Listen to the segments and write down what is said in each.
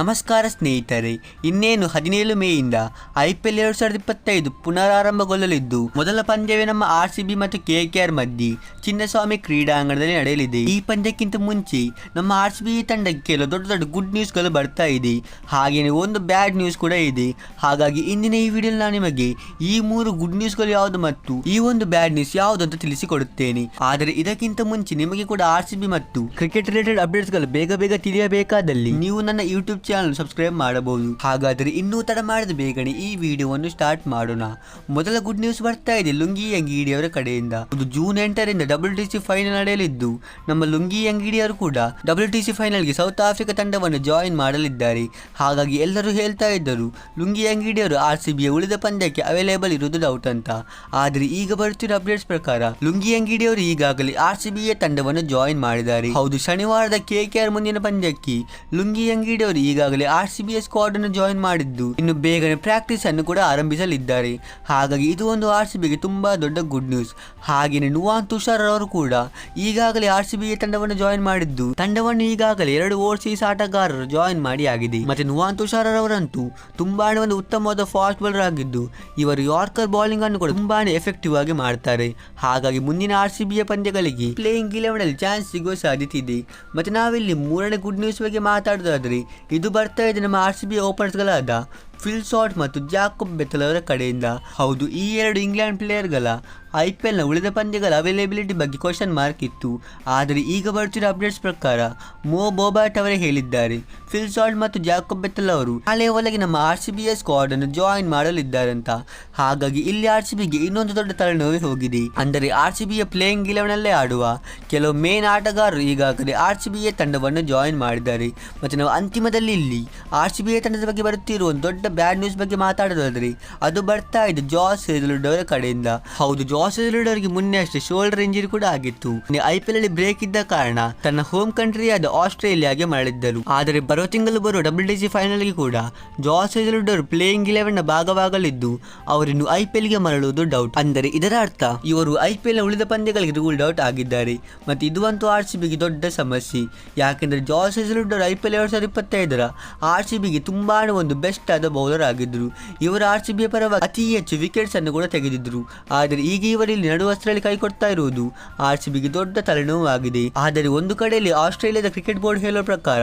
ನಮಸ್ಕಾರ ಸ್ನೇಹಿತರೆ, ಇನ್ನೇನು ಹದಿನೇಳು ಮೇಯಿಂದ ಐ ಪಿ ಎಲ್ ಎರಡು ಸಾವಿರದ ಇಪ್ಪತ್ತೈದು ಪುನರಾರಂಭಗೊಳ್ಳಲಿದ್ದು, ಮೊದಲ ಪಂದ್ಯವೇ ನಮ್ಮ ಆರ್ ಸಿ ಬಿ ಮತ್ತು ಕೆ ಕೆ ಆರ್ ಮಧ್ಯೆ ಚಿನ್ನಸ್ವಾಮಿ ಕ್ರೀಡಾಂಗಣದಲ್ಲಿ ನಡೆಯಲಿದೆ. ಈ ಪಂದ್ಯಕ್ಕಿಂತ ಮುಂಚೆ ನಮ್ಮ ಆರ್ ಸಿ ಬಿ ತಂಡಕ್ಕೆ ದೊಡ್ಡ ದೊಡ್ಡ ಗುಡ್ ನ್ಯೂಸ್ಗಳು ಬರ್ತಾ ಇದೆ. ಹಾಗೆಯೇ ಒಂದು ಬ್ಯಾಡ್ ನ್ಯೂಸ್ ಕೂಡ ಇದೆ. ಹಾಗಾಗಿ ಇಂದಿನ ಈ ವಿಡಿಯೋ ನಾನು ನಿಮಗೆ ಈ ಮೂರು ಗುಡ್ ನ್ಯೂಸ್ಗಳು ಯಾವುದು ಮತ್ತು ಈ ಒಂದು ಬ್ಯಾಡ್ ನ್ಯೂಸ್ ಯಾವುದು ಅಂತ ತಿಳಿಸಿಕೊಡುತ್ತೇನೆ. ಆದರೆ ಇದಕ್ಕಿಂತ ಮುಂಚೆ ನಿಮಗೆ ಕೂಡ ಆರ್ ಸಿ ಬಿ ಮತ್ತು ಕ್ರಿಕೆಟ್ ರಿಲೇಟೆಡ್ ಅಪ್ಡೇಟ್ಸ್ಗಳು ಬೇಗ ಬೇಗ ತಿಳಿಯಬೇಕಾದಲ್ಲಿ ನೀವು ನನ್ನ ಯೂಟ್ಯೂಬ್ ಚಾನಲ್ ಸಬ್ಸ್ಕ್ರೈಬ್ ಮಾಡಬಹುದು. ಹಾಗಾದರೆ ಇನ್ನೂ ತಡ ಮಾಡದ ಬೇಗನೆ ಈ ವಿಡಿಯೋವನ್ನು ಸ್ಟಾರ್ಟ್ ಮಾಡೋಣ. ಮೊದಲ ಗುಡ್ ನ್ಯೂಸ್ ಬರ್ತಾ ಇದೆ ಲುಂಗಿ ಅಂಗಿಡಿ ಅವರ ಕಡೆಯಿಂದ. ಒಂದು ಜೂನ್ ಎಂಟರಿಂದ ಡಬ್ಲ್ಯೂ ಟಿ ಸಿ ಫೈನಲ್ ನಡೆಯಲಿದ್ದು, ನಮ್ಮ ಲುಂಗಿ ಅಂಗಿಡಿ ಅವರು ಕೂಡ ಡಬ್ಲ್ಯೂ ಟಿ ಸಿ ಫೈನಲ್ಗೆ ಸೌತ್ ಆಫ್ರಿಕಾ ತಂಡವನ್ನು ಜಾಯಿನ್ ಮಾಡಲಿದ್ದಾರೆ. ಹಾಗಾಗಿ ಎಲ್ಲರೂ ಹೇಳ್ತಾ ಇದ್ದರು, ಲುಂಗಿ ಅಂಗಿಡಿ ಅವರು ಆರ್ ಸಿ ಬಿಯ ಉಳಿದ ಪಂದ್ಯಕ್ಕೆ ಅವೈಲೇಬಲ್ ಇರುವುದು ಡೌಟ್ ಅಂತ. ಆದರೆ ಈಗ ಬರುತ್ತಿರುವ ಅಪ್ಡೇಟ್ಸ್ ಪ್ರಕಾರ, ಲುಂಗಿ ಅಂಗಿಡಿ ಅವರು ಈಗಾಗಲೇ ಆರ್ ಸಿ ಬಿಯ ತಂಡವನ್ನು ಜಾಯಿನ್ ಮಾಡಿದ್ದಾರೆ. ಹೌದು, ಶನಿವಾರದ ಕೆ ಕೆ ಆರ್ ಮುಂದಿನ ಪಂದ್ಯಕ್ಕೆ ಲುಂಗಿ ಅಂಗಿಡಿ ಅವರು ಈಗಾಗಲೇ ಆರ್ ಸಿ ಬಿ ಸ್ಕ್ವಾಡ್ ಅನ್ನು ಜಾಯಿನ್ ಮಾಡಿದ್ದು. ಇನ್ನು ಬೇಗನೆ ಪ್ರಾಕ್ಟೀಸ್ ಅನ್ನು ಕೂಡ ಆರಂಭಿಸಲಿದ್ದಾರೆ. ಹಾಗಾಗಿ ಇದು ಒಂದು ಆರ್ ಸಿ ಬಿಗೆ ತುಂಬಾ ದೊಡ್ಡ ಗುಡ್ ನ್ಯೂಸ್ ಹಾಗೆಯೇ ನುವಾನ್ ತುಷಾರ್ ಅವರು ಕೂಡ ಈಗಾಗಲೇ ಆರ್ ಸಿ ತಂಡವನ್ನು ಜಾಯಿನ್ ಮಾಡಿದ್ದು. ತಂಡವನ್ನು ಈಗಾಗಲೇ ಎರಡು ಓವರ್ಸೀಸ್ ಆಟಗಾರರು ಜಾಯಿನ್ ಮಾಡಿ ಆಗಿದೆ. ಮತ್ತೆ ನುವಾನ್ ತುಷಾರ್ ಅವರಂತೂ ತುಂಬಾನೇ ಒಂದು ಉತ್ತಮವಾದ ಫಾಸ್ಟ್ ಬೌಲರ್ ಆಗಿದ್ದು, ಇವರು ಯಾರ್ಕರ್ ಬೌಲಿಂಗ್ ಅನ್ನು ಕೂಡ ತುಂಬಾನೇ ಎಫೆಕ್ಟಿವ್ ಆಗಿ ಮಾಡ್ತಾರೆ. ಹಾಗಾಗಿ ಮುಂದಿನ ಆರ್ ಸಿ ಬಿಯ ಪಂದ್ಯಗಳಿಗೆ ಪ್ಲೇಯಿಂಗ್ ಇಲೆವೆನ್ ಅಲ್ಲಿ ಚಾನ್ಸ್ ಸಿಗುವ ಸಾಧ್ಯತೆ ಇದೆ. ಮತ್ತೆ ನಾವಿಲ್ಲಿ ಮೂರನೇ ಗುಡ್ ನ್ಯೂಸ್ ಬಗ್ಗೆ ಮಾತಾಡೋದಾದ್ರೆ ಇದು ಬರ್ತಾ ಇದೆ ನಮ್ಮ ಆರ್ ಸಿ ಬಿ ಓಪನರ್ಸ್ಗಳಾದ ಫಿಲ್ ಮತ್ತು ಜಾಕೋಬ್ ಬೆತ್ತಲ್ ಅವರ ಕಡೆಯಿಂದ. ಹೌದು, ಈ ಎರಡು ಇಂಗ್ಲೆಂಡ್ ಪ್ಲೇಯರ್ಗಳ ಐ ಪಿ ಎಲ್ನ ಉಳಿದ ಪಂದ್ಯಗಳ ಅವೈಲೇಬಿಲಿಟಿ ಬಗ್ಗೆ ಕ್ವಶನ್ ಮಾರ್ಕ್ ಇತ್ತು. ಆದರೆ ಈಗ ಬರ್ತಿರೋ ಅಪ್ಡೇಟ್ಸ್ ಪ್ರಕಾರ ಮೋ ಬೋಬಾಟ್ ಅವರೇ ಹೇಳಿದ್ದಾರೆ. ಫಿಲ್ ಶಾಟ್ ಮತ್ತು ಜಾಕೋಬ್ ಬೆತ್ತಲ್ ಅವರು ನಾಳೆಯ ಒಳಗೆ ನಮ್ಮ ಆರ್ ಸಿ ಬಿಯ ಸ್ಕ್ವಾಡ್ ಅನ್ನು ಜಾಯಿನ್ ಮಾಡಲಿದ್ದಾರಂತ. ಹಾಗಾಗಿ ಇಲ್ಲಿ ಆರ್ ಸಿ ಬಿಗೆ ಇನ್ನೊಂದು ದೊಡ್ಡ ತಲೆನೋವೇ ಹೋಗಿದೆ. ಅಂದರೆ ಆರ್ ಸಿ ಬಿಯ ಪ್ಲೇಯಿಂಗ್ ಇಲೆವೆನ್ ಅಲ್ಲೇ ಆಡುವ ಕೆಲವು ಮೇನ್ ಆಟಗಾರರು ಈಗಾಗಲೇ ಆರ್ ಸಿ ಬಿಯ ತಂಡವನ್ನು ಜಾಯಿನ್ ಮಾಡಿದ್ದಾರೆ. ಮತ್ತು ನಾವು ಅಂತಿಮದಲ್ಲಿ ಇಲ್ಲಿ ಆರ್ ಸಿ ಬಿಯ ತಂಡದ ಬಗ್ಗೆ ಬರುತ್ತಿರುವ ಒಂದು ದೊಡ್ಡ ಬ್ಯಾಡ್ ನ್ಯೂಸ್ ಬಗ್ಗೆ ಮಾತಾಡೋದಾದ್ರಿ, ಅದು ಬರ್ತಾ ಇದೆ ಜಾಸ್ ಹೇಜಲ್ವುಡ್ ಅವರ ಕಡೆಯಿಂದ. ಹೌದು ಜಾಸ್ ಅವರಿಗೆ ಮೊನ್ನೆ ಅಷ್ಟೇ ಶೋಲ್ಡರ್ ಇಂಜರಿ ಕೂಡ ಆಗಿತ್ತು. ಐ ಪಿ ಅಲ್ಲಿ ಬ್ರೇಕ್ ಇದ್ದ ಕಾರಣ ತನ್ನ ಹೋಮ್ ಕಂಟ್ರಿಯಾದ ಆಸ್ಟ್ರೇಲಿಯಾಗೆ ಮರಳಿದ್ದರು. ಆದರೆ ಬರೋ ತಿಂಗಳು ಬರುವ ಡಬ್ಲ್ಯೂ ಡಿ ಸಿ ಫೈನಲ್ಗೆ ಕೂಡ ಜಾಸ್ ಹೇಜಲ್ವುಡ್ ಅವರು ಪ್ಲೇಯಿಂಗ್ ಇಲೆವೆನ್ನ ಭಾಗವಾಗಲಿದ್ದು, ಅವರಿನ್ನು ಐ ಪಿ ಎಲ್ಗೆ ಮರಳುವುದು ಡೌಟ್ ಅಂದರೆ ಇದರ ಅರ್ಥ, ಇವರು ಐ ಪಿ ಉಳಿದ ಪಂದ್ಯಗಳಿಗೆ ರೂಲ್ ಔಟ್ ಆಗಿದ್ದಾರೆ. ಮತ್ತು ಇದು ಅಂತೂ ಆರ್ ಸಿ ಬಿಗೆ ದೊಡ್ಡ ಸಮಸ್ಯೆ. ಯಾಕೆಂದರೆ Josh Hazlewood IPL I P L ಎರಡ್ ಸಾವಿರದ ಇಪ್ಪತ್ತೈದರ ಆರ್ ಸಿ ಬಿಗೆ ತುಂಬಾ ಒಂದು ಬೆಸ್ಟ್ ಆದ ಬೌಲರ್ ಆಗಿದ್ದರು ಇವರು ಆರ್ ಸಿ ಬಿ ಪರವಾಗಿ ಅತಿ ಹೆಚ್ಚು ವಿಕೆಟ್ಸ್ ಅನ್ನು ಕೂಡ ತೆಗೆದಿದ್ರು ಆದರೆ ಈಗ ಇವರಲ್ಲಿ ನಡುವಸ್ತ್ರಲ್ಲಿ ಕೈ ಕೊಡ್ತಾ ಇರುವುದು ಆರ್ ಸಿ ಬಿಗೆ ದೊಡ್ಡ ತಲೆನೋವಾಗಿದೆ. ಆದರೆ ಒಂದು ಕಡೆಯಲ್ಲಿ ಆಸ್ಟ್ರೇಲಿಯಾದ ಕ್ರಿಕೆಟ್ ಬೋರ್ಡ್ ಹೇಳೋ ಪ್ರಕಾರ,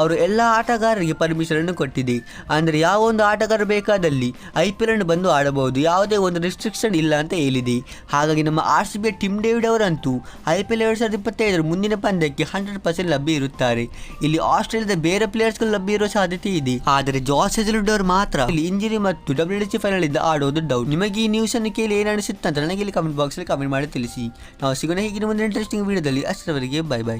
ಅವರು ಎಲ್ಲ ಆಟಗಾರರಿಗೆ ಪರ್ಮಿಷನ್ ಅನ್ನು ಕೊಟ್ಟಿದೆ. ಅಂದರೆ ಯಾವ ಒಂದು ಆಟಗಾರ ಬೇಕಾದಲ್ಲಿ ಐ ಪಿ ಎಲ್ ಅನ್ನು ಬಂದು ಆಡಬಹುದು. ಯಾವುದೇ ಒಂದು ರಿಸ್ಟ್ರಿಕ್ಷನ್ ಇಲ್ಲ ಅಂತ ಹೇಳಿದೆ. ಹಾಗಾಗಿ ನಮ್ಮ ಆರ್ ಸಿ ಬಿಯ ಟಿಮ್ ಡೇವಿಡ್ ಅವರಂತೂ ಐ ಪಿ ಎಲ್ ಎರಡು ಸಾವಿರದ ಇಪ್ಪತ್ತೈದರ ಮುಂದಿನ ಪಂದ್ಯಕ್ಕೆ ಹಂಡ್ರೆಡ್ ಪರ್ಸೆಂಟ್ ಲಭ್ಯ ಇರುತ್ತಾರೆ. ಇಲ್ಲಿ ಆಸ್ಟ್ರೇಲಿಯಾದ ಬೇರೆ ಪ್ಲೇಯರ್ಸ್ಗಳು ಲಭ್ಯ ಇರುವ ಸಾಧ್ಯತೆ ಇದೆ. ಆದರೆ ಜಾಸ್ ಹೆಜಲ್ವುಡ್ ಅವರು ಮಾತ್ರ. ಇಲ್ಲಿ ಇಂಜರಿ ಮತ್ತು ಡಬ್ಲ್ಯೂ ಡಿ ಫೈನಲ್ ಇಂದ ಆಡೋದು ಡೌಟ್ ನಿಮಗೆ ಈ ನ್ಯೂಸ್ ಅನ್ನು ಕೇಳಿ ಏನು ಅನಿಸುತ್ತೆ ಅಂತ ನನಗೆ ಇಲ್ಲಿ ಕಮೆಂಟ್ ಬಾಕ್ಸ್ ಅಲ್ಲಿ ಕಮೆಂಟ್ ಮಾಡಿ ತಿಳಿಸಿ. ನಾವು ಸಿಗೋಣ ಹೀಗಿನ ಒಂದು ಇಂಟ್ರೆಸ್ಟಿಂಗ್ ವಿಡಿಯೋದಲ್ಲಿ ಅಷ್ಟರವರೆಗೆ ಬೈ ಬೈ